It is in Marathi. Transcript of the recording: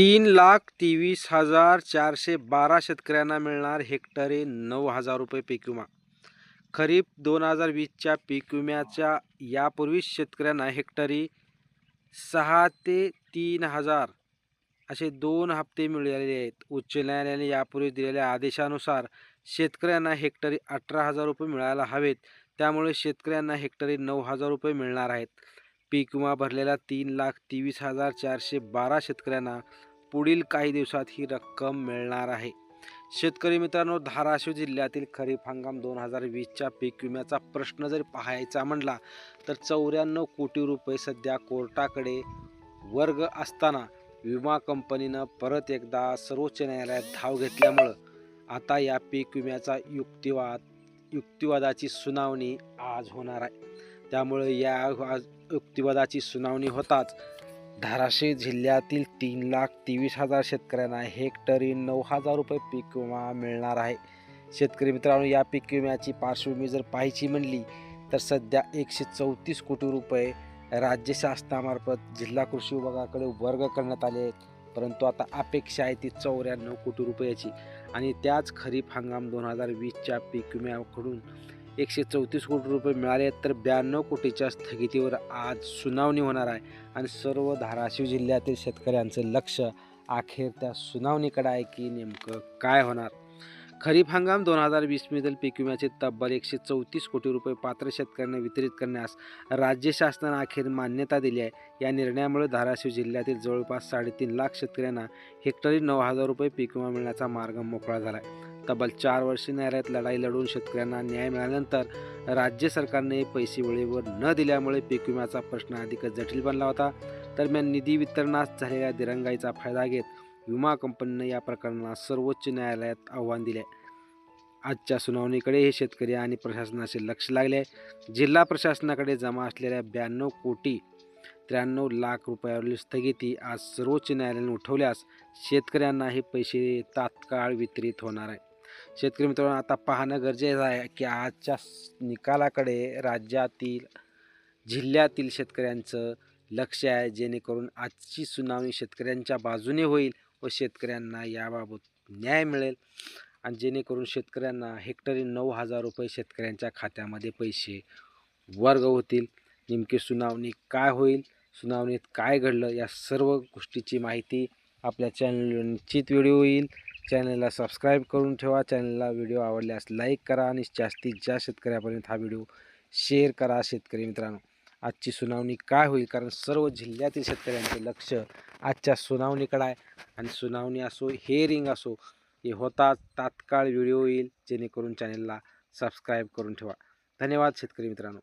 तीन लाख तेवीस हजार चारशे बारा शेतकऱ्यांना मिळणार हेक्टरी नऊ हजार रुपये पीक विमा. खरीप दोन हजार वीसच्या पीक विम्याच्या यापूर्वीच शेतकऱ्यांना हेक्टरी सहा ते तीन हजार असे दोन हप्ते मिळालेले आहेत. उच्च न्यायालयाने यापूर्वी दिलेल्या आदेशानुसार शेतकऱ्यांना हेक्टरी अठरा हजार रुपये मिळायला हवेत. त्यामुळे शेतकऱ्यांना हेक्टरी नऊ हजार रुपये मिळणार आहेत. पीक विमा भरलेल्या तीन लाख तेवीस हजार चारशे बारा शेतकऱ्यांना पुढील काही दिवसात ही रक्कम मिळणार आहे. शेतकरी मित्रांनो धाराशिव जिल्ह्यातील खरीप हंगाम दोन हजार वीसच्या पीक विम्याचा प्रश्न जर पाहायचा म्हणला तर चौऱ्याण्णव कोटी रुपये सध्या कोर्टाकडे वर्ग असताना विमा कंपनीनं परत एकदा सर्वोच्च न्यायालयात धाव घेतल्यामुळं आता या पीक विम्याचा युक्तिवाद युक्तिवादाची सुनावणी आज होणार आहे. त्यामुळे या आज युक्तिवादाची सुनावणी होताच धाराशिव जिल्ह्यातील तीन लाख तेवीस हजार शेतकऱ्यांना हेक्टरी नऊ हजार रुपये पीक विमा मिळणार आहे. शेतकरी मित्रांनो या पीक विम्याची पार्श्वभूमी जर पाहायची म्हणली तर सध्या एकशे चौतीस कोटी रुपये राज्य शासनामार्फत जिल्हा कृषी विभागाकडे वर्ग करण्यात आले आहेत. परंतु आता अपेक्षा आहे ती चौऱ्याण्णव कोटी रुपयाची. आणि त्याच खरीप हंगाम दोन हजार वीसच्या पीक विम्याकडून एकशे चौतीस कोटी रुपये मिळाले तर ब्याण्णव कोटीच्या स्थगितीवर आज सुनावणी होणार आहे. आणि सर्व धाराशिव जिल्ह्यातील शेतकऱ्यांचं लक्ष अखेर त्या सुनावणीकडे आहे की नेमकं काय होणार? खरीप हंगाम दोन हजार वीसमधील पीक विम्याचे तब्बल एकशे चौतीस कोटी रुपये पात्र शेतकऱ्यांना वितरित करण्यास राज्य शासनानं अखेर मान्यता दिली आहे. या निर्णयामुळे धाराशिव जिल्ह्यातील जवळपास साडेतीन लाख शेतकऱ्यांना हेक्टरी नऊ हजार रुपये पीक विमा मिळण्याचा मार्ग मोकळा झाला आहे. तब्बल चार वर्षे न्यायालयात लढाई लढून शेतकऱ्यांना न्याय मिळाल्यानंतर राज्य सरकारने पैसे वेळेवर न दिल्यामुळे पीक विम्याचा प्रश्न अधिकच जटिल बनला होता. दरम्यान निधी वितरणास झालेल्या दिरंगाईचा फायदा घेत विमा कंपनीनं या प्रकरणाला सर्वोच्च न्यायालयात आव्हान दिले. आजच्या सुनावणीकडे हे शेतकरी आणि प्रशासनाचे लक्ष लागले. आहे जिल्हा प्रशासनाकडे जमा असलेल्या ब्याण्णव कोटी त्र्याण्णव लाख रुपयावरील स्थगिती आज सर्वोच्च न्यायालयाने उठवल्यास शेतकऱ्यांना हे पैसे तात्काळ वितरित होणार आहे. शेतकरी मित्रांनो आता पाहणं गरजेचं आहे की आजच्या निकालाकडे राज्यातील जिल्ह्यातील शेतकऱ्यांचं लक्ष आहे जेणेकरून आजची सुनावणी शेतकऱ्यांच्या बाजूने होईल व शेतकऱ्यांना याबाबत न्याय मिळेल. आणि जेणेकरून शेतकऱ्यांना हेक्टरी नऊ हजार रुपये शेतकऱ्यांच्या खात्यामध्ये पैसे वर्ग होतील. नेमकी सुनावणी काय होईल सुनावणीत काय घडलं या सर्व गोष्टीची माहिती आपल्या चॅनलवर निश्चित व्हिडिओ येईल चॅनलला सबस्क्राईब करून ठेवा. चॅनलला व्हिडिओ आवडल्यास लाईक करा आणि जास्तीत जास्त शेतकऱ्यापर्यंत हा व्हिडिओ शेअर करा शेतकरी मित्रांनो. आजची सुनावणी काय होईल? कारण सर्व जिल्ह्यातील शेतकऱ्यांचे लक्ष आजच्या सुनावणीकडे आहे. आणि सुनावणी असो हेअरिंग असो हे होताच तात्काळ व्हिडिओ येईल. जेणेकरून चॅनलला सबस्क्राईब करून ठेवा. धन्यवाद शेतकरी मित्रांनो.